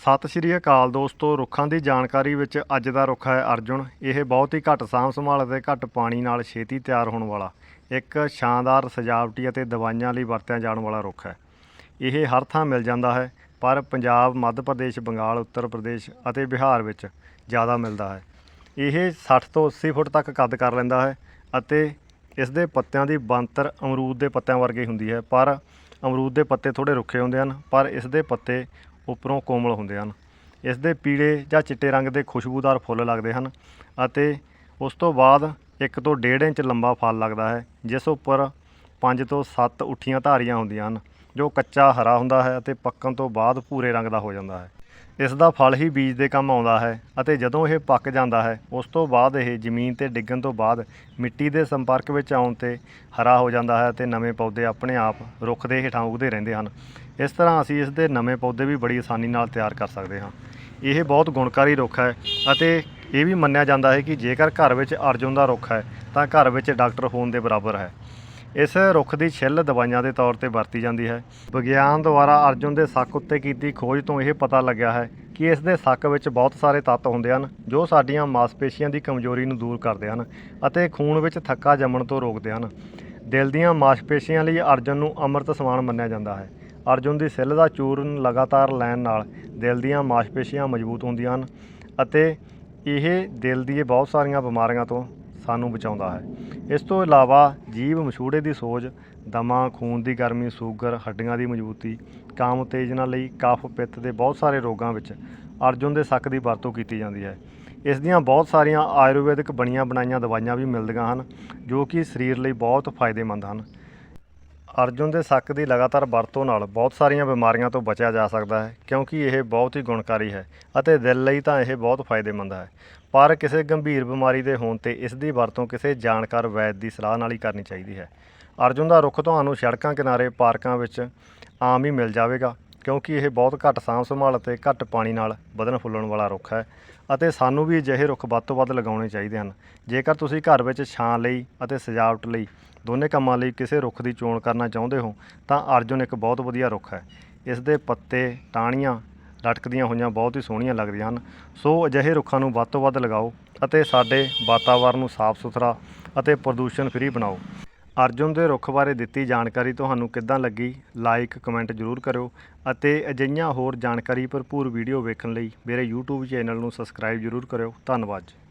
ਸਤਿ ਸ਼੍ਰੀ ਅਕਾਲ ਦੋਸਤੋ, ਰੁੱਖਾਂ ਦੀ ਜਾਣਕਾਰੀ ਵਿੱਚ ਅੱਜ ਦਾ ਰੁੱਖ ਹੈ ਅਰਜੁਨ। ਇਹ ਬਹੁਤ ਹੀ ਘੱਟ ਸਾਂਭ ਸੰਭਾਲ ਅਤੇ ਘੱਟ ਪਾਣੀ ਨਾਲ ਛੇਤੀ ਤਿਆਰ ਹੋਣ ਵਾਲਾ, ਇੱਕ ਸ਼ਾਨਦਾਰ ਸਜਾਵਟੀ ਅਤੇ ਦਵਾਈਆਂ ਲਈ ਵਰਤਿਆ ਜਾਣ ਵਾਲਾ ਰੁੱਖ ਹੈ। ਇਹ ਹਰ ਥਾਂ ਮਿਲ ਜਾਂਦਾ ਹੈ, ਪਰ ਪੰਜਾਬ, ਮੱਧ ਪ੍ਰਦੇਸ਼, ਬੰਗਾਲ, ਉੱਤਰ ਪ੍ਰਦੇਸ਼ ਅਤੇ ਬਿਹਾਰ ਵਿੱਚ ਜ਼ਿਆਦਾ ਮਿਲਦਾ ਹੈ। ਇਹ 60 ਤੋਂ 80 ਫੁੱਟ ਤੱਕ ਕੱਦ ਕਰ ਲੈਂਦਾ ਹੈ ਅਤੇ ਇਸ ਦੇ ਪੱਤਿਆਂ ਦੀ ਬਣਤਰ ਅਮਰੂਦ ਦੇ ਪੱਤਿਆਂ ਵਰਗੀ ਹੁੰਦੀ ਹੈ। ਪਰ ਅਮਰੂਦ ਦੇ ਪੱਤੇ ਥੋੜੇ ਰੁੱਖੇ ਹੁੰਦੇ ਹਨ, ਪਰ ਇਸ ਦੇ ਪੱਤੇ ਉੱਪਰੋਂ ਕੋਮਲ ਹੁੰਦੇ ਹਨ। ਇਸ ਦੇ ਪੀਲੇ ਜਾਂ ਚਿੱਟੇ ਰੰਗ ਦੇ ਖੁਸ਼ਬੂਦਾਰ ਫੁੱਲ ਲੱਗਦੇ ਹਨ ਅਤੇ ਉਸ ਤੋਂ ਬਾਅਦ 1 ਤੋਂ 1.5 ਇੰਚ ਲੰਬਾ ਫਲ ਲੱਗਦਾ ਹੈ, ਜਿਸ ਉੱਪਰ 5 ਤੋਂ 7 ਉੱਠੀਆਂ ਧਾਰੀਆਂ ਹੁੰਦੀਆਂ ਹਨ, ਜੋ ਕੱਚਾ ਹਰਾ ਹੁੰਦਾ ਹੈ ਅਤੇ ਪੱਕਣ ਤੋਂ ਬਾਅਦ ਭੂਰੇ ਰੰਗ ਦਾ ਹੋ ਜਾਂਦਾ ਹੈ। ਇਸ ਦਾ ਫਲ ਹੀ ਬੀਜ ਦੇ ਕੰਮ ਆਉਂਦਾ ਹੈ ਅਤੇ ਜਦੋਂ ਇਹ ਪੱਕ ਜਾਂਦਾ ਹੈ, ਉਸ ਤੋਂ ਬਾਅਦ ਇਹ ਜ਼ਮੀਨ ਤੇ ਡਿੱਗਣ ਤੋਂ ਬਾਅਦ ਮਿੱਟੀ ਦੇ ਸੰਪਰਕ ਵਿੱਚ ਆਉਣ ਤੇ ਹਰਾ ਹੋ ਜਾਂਦਾ ਹੈ ਅਤੇ ਨਵੇਂ ਪੌਦੇ ਆਪਣੇ ਆਪ ਰੁੱਖ ਦੇ ਹੇਠਾਂ ਉੱਗਦੇ ਰਹਿੰਦੇ ਹਨ। ਇਸ ਤਰ੍ਹਾਂ ਅਸੀਂ ਇਸ ਦੇ ਨਵੇਂ ਪੌਦੇ ਵੀ ਬੜੀ ਆਸਾਨੀ ਨਾਲ ਤਿਆਰ ਕਰ ਸਕਦੇ ਹਾਂ। ਇਹ ਬਹੁਤ ਗੁਣਕਾਰੀ ਰੁੱਖ ਹੈ ਅਤੇ ਇਹ ਵੀ ਮੰਨਿਆ ਜਾਂਦਾ ਹੈ ਕਿ ਜੇਕਰ ਘਰ ਵਿੱਚ ਅਰਜੁਨ ਦਾ ਰੁੱਖ ਹੈ, ਤਾਂ ਘਰ ਵਿੱਚ ਡਾਕਟਰ ਹੋਣ ਦੇ ਬਰਾਬਰ ਹੈ। ਇਸ ਰੁੱਖ ਦੀ ਛਿੱਲ ਦਵਾਈਆਂ ਦੇ ਤੌਰ ਤੇ ਵਰਤੀ ਜਾਂਦੀ ਹੈ। ਵਿਗਿਆਨ ਦੁਆਰਾ ਅਰਜੁਨ ਦੇ ਸੱਕ ਉੱਤੇ ਕੀਤੀ ਖੋਜ ਤੋਂ ਇਹ ਪਤਾ ਲੱਗਿਆ ਹੈ ਕਿ ਇਸ ਦੇ ਸੱਕ ਵਿੱਚ ਬਹੁਤ ਸਾਰੇ ਤੱਤ ਹੁੰਦੇ ਹਨ, ਜੋ ਸਾਡੀਆਂ ਮਾਸਪੇਸ਼ੀਆਂ ਦੀ ਕਮਜ਼ੋਰੀ ਨੂੰ ਦੂਰ ਕਰਦੇ ਹਨ ਅਤੇ ਖੂਨ ਵਿੱਚ ਥੱਕਾ ਜੰਮਣ ਤੋਂ ਰੋਕਦੇ ਹਨ। ਦਿਲ ਦੀਆਂ ਮਾਸਪੇਸ਼ੀਆਂ ਲਈ ਅਰਜੁਨ ਨੂੰ ਅੰਮ੍ਰਿਤ ਸਮਾਨ ਮੰਨਿਆ ਜਾਂਦਾ ਹੈ। ਅਰਜੁਨ ਦੀ ਸਿੱਲ ਦਾ ਚੂਰਨ ਲਗਾਤਾਰ ਲੈਣ ਨਾਲ ਦਿਲ ਦੀਆਂ ਮਾਸਪੇਸ਼ੀਆਂ ਮਜ਼ਬੂਤ ਹੁੰਦੀਆਂ ਹਨ ਅਤੇ ਇਹ ਦਿਲ ਦੀਆਂ ਬਹੁਤ ਸਾਰੀਆਂ ਬਿਮਾਰੀਆਂ ਤੋਂ ਸਾਨੂੰ ਬਚਾਉਂਦਾ ਹੈ। ਇਸ ਤੋਂ ਇਲਾਵਾ ਜੀਵ ਮਛੂੜੇ ਦੀ ਸੋਜ, ਦਮਾ, ਖੂਨ ਦੀ ਗਰਮੀ, ਸ਼ੂਗਰ, ਹੱਡੀਆਂ ਦੀ ਮਜ਼ਬੂਤੀ, ਕਾਮ ਉਤੇਜਨਾ ਲਈ ਕਫ ਪਿੱਤ ਦੇ ਬਹੁਤ ਸਾਰੇ ਰੋਗਾਂ ਵਿੱਚ ਅਰਜੁਨ ਦੇ ਸੱਕ ਦੀ ਵਰਤੋਂ ਕੀਤੀ ਜਾਂਦੀ ਹੈ। ਇਸ ਦੀਆਂ ਬਹੁਤ ਸਾਰੀਆਂ ਆਯੁਰਵੈਦਿਕ ਬਣੀਆਂ ਬਣਾਈਆਂ ਦਵਾਈਆਂ ਵੀ ਮਿਲਦੀਆਂ ਹਨ, ਜੋ ਕਿ ਸਰੀਰ ਲਈ ਬਹੁਤ ਫਾਇਦੇਮੰਦ ਹਨ। ਅਰਜੁਨ ਦੇ ਸੱਕ ਦੀ ਲਗਾਤਾਰ ਵਰਤੋਂ ਨਾਲ ਬਹੁਤ ਸਾਰੀਆਂ ਬਿਮਾਰੀਆਂ ਤੋਂ ਬਚਿਆ ਜਾ ਸਕਦਾ ਹੈ, ਕਿਉਂਕਿ ਇਹ ਬਹੁਤ ਹੀ ਗੁਣਕਾਰੀ ਹੈ ਅਤੇ ਦਿਲ ਲਈ ਤਾਂ ਇਹ ਬਹੁਤ ਫਾਇਦੇਮੰਦ ਹੈ। ਪਰ ਕਿਸੇ ਗੰਭੀਰ ਬਿਮਾਰੀ ਦੇ ਹੋਣ ਤੇ ਇਸ ਦੀ ਵਰਤੋਂ ਕਿਸੇ ਜਾਣਕਾਰ, ਵੈਦ ਦੀ ਸਲਾਹ ਨਾਲ ਹੀ ਕਰਨੀ ਚਾਹੀਦੀ ਹੈ। ਅਰਜੁਨ ਦਾ ਰੁੱਖ ਤੁਹਾਨੂੰ ਸੜਕਾਂ, ਕਿਨਾਰੇ, ਪਾਰਕਾਂ ਵਿੱਚ ਆਮ ਹੀ ਮਿਲ ਜਾਵੇਗਾ। ਕਿਉਂਕਿ ਇਹ ਬਹੁਤ ਘੱਟ ਸਾਂਭ ਸੰਭਾਲ ਅਤੇ ਘੱਟ ਪਾਣੀ ਨਾਲ ਵਧਣ ਫੁੱਲਣ ਵਾਲਾ ਰੁੱਖ ਹੈ ਅਤੇ ਸਾਨੂੰ ਵੀ ਅਜਿਹੇ ਰੁੱਖ ਵੱਧ ਤੋਂ ਵੱਧ ਲਗਾਉਣੇ ਚਾਹੀਦੇ ਹਨ। ਜੇਕਰ ਤੁਸੀਂ ਘਰ ਵਿੱਚ ਛਾਂ ਲਈ ਅਤੇ ਸਜਾਵਟ ਲਈ ਦੋਨੇ ਕੰਮਾਂ ਲਈ ਕਿਸੇ ਰੁੱਖ ਦੀ ਚੋਣ ਕਰਨਾ ਚਾਹੁੰਦੇ ਹੋ, ਤਾਂ ਅਰਜੁਨ ਇੱਕ ਬਹੁਤ ਵਧੀਆ ਰੁੱਖ ਹੈ। ਇਸ ਦੇ ਪੱਤੇ, ਟਾਹਣੀਆਂ, ਲਟਕਦੀਆਂ ਹੋਈਆਂ ਬਹੁਤ ਹੀ ਸੋਹਣੀਆਂ ਲੱਗਦੀਆਂ ਹਨ। ਸੋ ਅਜਿਹੇ ਰੁੱਖਾਂ ਨੂੰ ਵੱਧ ਤੋਂ ਵੱਧ ਲਗਾਓ ਅਤੇ ਸਾਡੇ ਵਾਤਾਵਰਣ ਨੂੰ ਸਾਫ਼ ਸੁਥਰਾ ਅਤੇ ਪ੍ਰਦੂਸ਼ਣ ਫ੍ਰੀ ਬਣਾਓ। ਅਰਜੁਨ ਦੇ ਰੁੱਖ ਬਾਰੇ ਦਿੱਤੀ ਜਾਣਕਾਰੀ ਤੁਹਾਨੂੰ ਕਿੱਦਾਂ ਲੱਗੀ? ਲਾਈਕ ਕਮੈਂਟ ਜ਼ਰੂਰ ਕਰਿਓ ਅਤੇ ਅਜਿਹੀਆਂ ਹੋਰ ਜਾਣਕਾਰੀ ਭਰਪੂਰ ਵੀਡੀਓ ਵੇਖਣ ਲਈ ਮੇਰੇ YouTube ਚੈਨਲ ਨੂੰ ਸਬਸਕ੍ਰਾਈਬ ਜ਼ਰੂਰ ਕਰਿਓ। ਧੰਨਵਾਦ ਜੀ।